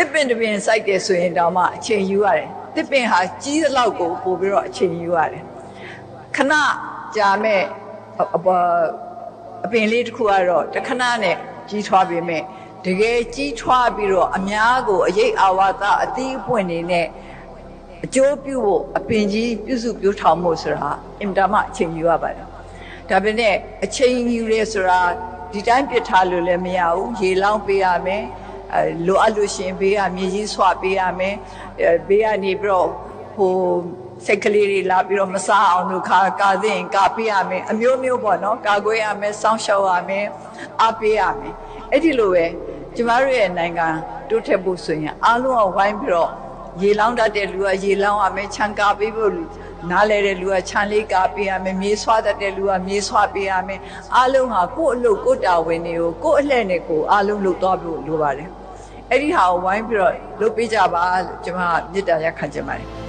တစ်ပင်တစ်ပင်စိုက်တယ်ဆိုရင်တော့မှအချိန်ယူရတယ်တစ်ပင်ဟာကြီးတဲ့လောက်ကိုပို့ပြီးတော့အချိန်ယူရတယ်ခဏကြာမဲ့အအပေါ်အပင်လေးတစ်ခုကတော့တစ်ခဏနဲ့ကြီးထွားပေမဲ့တကယ်ကြီးထွားပြီးတော့အများကိုအရေးအာဝါဒအသီးအပွင့်နေနဲ့အကျိုးပြုဖို့အပင်ကြီးပြုစုပြုထောင်ဖို့ဆိုတာအင်တာမအချိန်ယူရပါတယ်ဒါပေမဲ့အချိန်ယူရဲဆိုတာဒီတိုင်းပြစ်ထားလို့လည်းမရဘူးရေလောင်းပေးရမယ်အဲ လိုအပ်လို့ရှရင်ဘေးကမြေကြီးဆွပေးရမယ်အဲဘေးကနေပြီးတော့ဟိုစိတ်ကလေးတွေလာပြီးတော့မစားအောင်လို့ခါကာသင့်ကာပေးရမယ်အမျိုးမျိုးပေါ့နော်ကာကွယ်ရမယ်စောင့်ရှောက်ရမယ်အားပေးရမယ်အဲ့ဒီလိုပဲကျမတို့ရဲ့နိုင်ငံတိုးတက်ဖို့ဆိုရင်အားလုံးကဝိုင်းပြီးတော့ရေလောင်းတတ်တဲ့လူကရေလောင်းရမယ်ခြံကာပေးဖို့နားလဲတဲ့လူကခြံလေးကာပေးရမယ်မြေဆွာတတ်တဲ့လူကမြေဆွာပေးရမယ်အားလုံးဟာကိုယ့်အလုပ်ကိုယ့်တာဝန်တွေကိုကိုယ့်အလှည့်နဲ့ကိုယ်အားလုံးလုပ်သွားဖို့လိုပါတယ် အဲ့ဒီဟာကိုဝိုင်းပြီးတော့လုပ်ပေးကြပါလို့ကျွန်မမေတ္တာရက်ခံချင်ပါတယ်